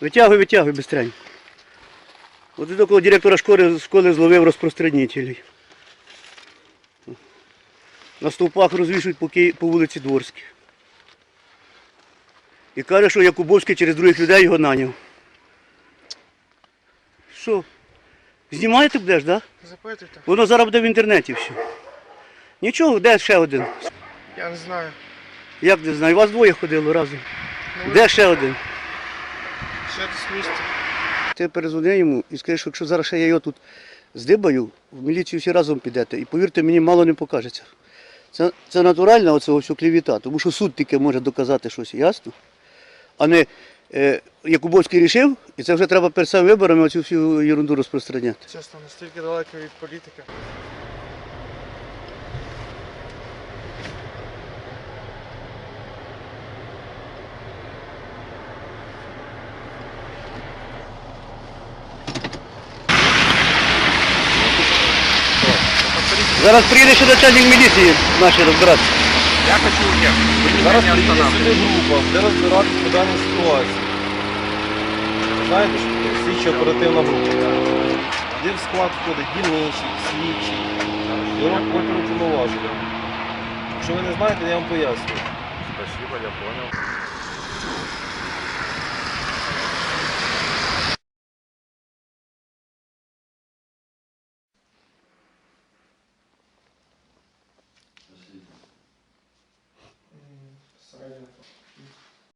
Витягуй, витягуй быстренько. От до такого директора школи, школи зловив розпространителей. На стовпах розвішують по, Ки- по вулиці Дворській. І каже, що Якубовський через других людей його наняв. Що? Знімаєте будеш, так? Да? Запитуйте. Воно зараз буде в інтернеті все. Нічого, де ще один? Я не знаю. Як не знаю, У вас двоє ходило разом. Ну, Де ще один? Ти перезвони йому і скажи, що якщо зараз ще я його тут здибаю, в міліцію всі разом підете. І повірте, мені мало не покажеться. Це, це натуральна оце все клівіта, тому що суд тільки може доказати щось, ясно? А не е, Якубовський рішив, і це вже треба перед самими виборами оцю всю ерунду розпространяти. Чесно, настільки далеко від політики. Зараз приїде ще начальник міліції наші розбиратися. Я хочу уехать. Вы Зараз меня не приїде останавливаете. група, де розбиратися по даній ситуації. Знаєте, що таке? Слідчо оперативна група. Де в склад входить дільничий, слідчий, бюро повноваження. Якщо ви не знаєте, я вам пояснюю. Спасибо, я понял. Hallelujah.